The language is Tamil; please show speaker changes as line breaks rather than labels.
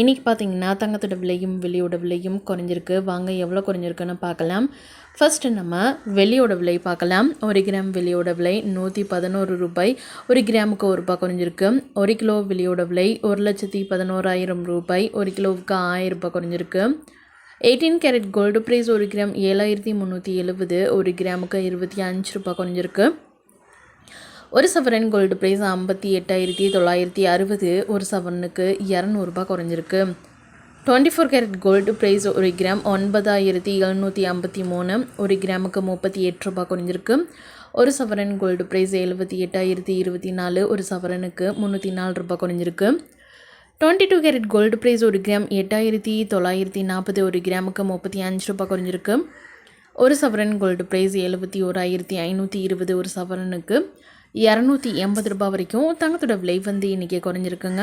இன்றைக்கி பார்த்தீங்கன்னா தங்கத்தோட விலையும் வெளியோட விலையும் குறைஞ்சிருக்கு. வாங்க எவ்வளோ குறைஞ்சிருக்குன்னு பார்க்கலாம். ஃபஸ்ட்டு நம்ம வெளியோட விலை பார்க்கலாம். ஒரு கிராம் வெளியோட விலை நூற்றி பதினோரு ரூபாய். ஒரு கிராமுக்கு ஒரு ரூபாய் குறைஞ்சிருக்கு. ஒரு கிலோ வெளியோட விலை ஒரு லட்சத்தி பதினோராயிரம் ரூபாய். ஒரு கிலோவுக்கு ஆயிரம் ரூபாய் குறைஞ்சிருக்கு. எயிட்டீன் கேரட் கோல்டு ப்ரைஸ் ஒரு கிராம் ஏழாயிரத்தி முந்நூற்றி எழுபது. ஒரு கிராமுக்கு இருபத்தி அஞ்சு ரூபாய் குறைஞ்சிருக்கு. ஒரு சவரன் கோல்டு ப்ரைஸ் ஐம்பத்தி எட்டாயிரத்தி தொள்ளாயிரத்தி அறுபது ஒரு சவரனுக்கு இரநூறுபா குறைஞ்சிருக்கு. Twenty four carat gold price ஒரு கிராம் ஒன்பதாயிரத்தி எழுநூற்றி ஐம்பத்தி மூணு ஒரு கிராமுக்கு முப்பத்தி எட்டு ரூபா குறைஞ்சிருக்கு. ஒரு சவரன் கோல்டு ப்ரைஸ் எழுபத்தி எட்டாயிரத்தி இருபத்தி நாலு ஒரு சவரனுக்கு முந்நூற்றி நாலு ரூபாய் குறைஞ்சிருக்கு. Twenty two carat gold price ஒரு கிராம் எட்டாயிரத்தி தொள்ளாயிரத்தி நாற்பது ஒரு கிராமுக்கு முப்பத்தி அஞ்சு ரூபாய் குறைஞ்சிருக்கு. ஒரு சவரன் கோல்டு ப்ரைஸ் எழுபத்தி ஓராயிரத்தி ஐநூற்றி இருபது ஒரு சவரனுக்கு இரநூத்தி எண்பது ரூபாய் வரைக்கும் தங்கத்தோட விலை வந்து இன்றைக்கி குறைஞ்சிருக்குங்க.